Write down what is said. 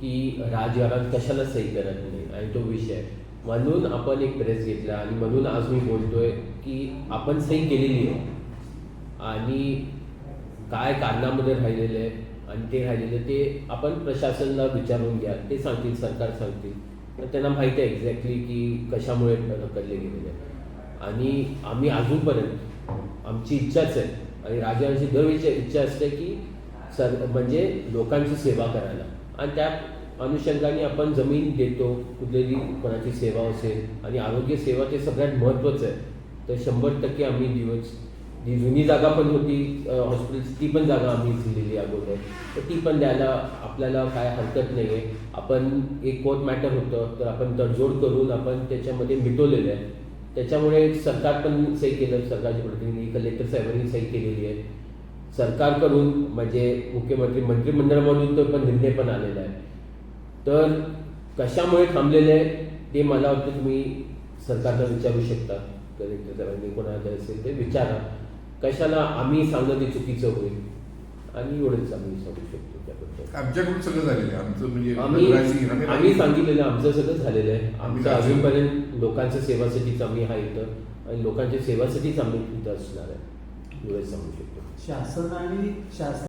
की राजकारण कशाला सही करत नाही? आणि तो विषय म्हणून आपण एक प्रेस घेतला आणि म्हणून आज मी बोलतोय की आपण सही केलेली आहे. आणि काय कारणामध्ये राहिलेले आहे आणि ते राहिलेलं ते आपण प्रशासनाला विचारून घ्या. ते सांगतील सरकार सांगतील. तर त्यांना माहिती आहे एक्झॅक्टली की कशामुळे ढकलले गेलेले आहे. आणि आम्ही अजूनपर्यंत आमची इच्छाच आहे आणि राजांची दरवेळची इच्छा असते की सर म्हणजे लोकांची सेवा करायला. आणि त्या अनुषंगाने आपण जमीन देतो कुठलेली कोणाची सेवा असेल. आणि आरोग्य सेवा ते सगळ्यात महत्त्वाचं आहे. तर शंभर टक्के आम्ही दिवस जी जुनी जागा पण होती हॉस्पिटलची ती पण जागा आम्ही दिलेली अगोदर. तर ती पण द्यायला आपल्याला काय हरकत नाही आहे आपण एक कोर्ट मॅटर होतं तर आपण तडजोड करून आपण त्याच्यामध्ये मिटवलेलं आहे. त्याच्यामुळे सरकार पण सही केलं सरकारचे प्रतिनिधी कलेक्टर साहेबांनी सही केलेली आहे. सरकारकडून म्हणजे मुख्यमंत्री मंत्रिमंडळामधून तो पण निर्णय पण आलेला आहे. तर कशामुळे थांबलेले आहे ते मला वाटतं तुम्ही सरकारला विचारू शकता. कलेक्टर साहेबांनी कोणाला असेल ते विचारा. कशाला आम्ही सांगणं ते चुकीचं होईल? आणि एवढंच आम्ही सांगू शकतो त्याबद्दल. आमच्याकडून सगळं झालेलं आहे. आमचं म्हणजे आम्ही सांगितलेलं आमचं सगळं झालेलं आहे. आमचं अजूनपर्यंत लोकांच्या सेवासाठीच आम्ही आहे इथं. आणि लोकांच्या सेवासाठीच आम्ही इथं असणार आहे. एवढंच सांगू शकतो. शासन आणि शासन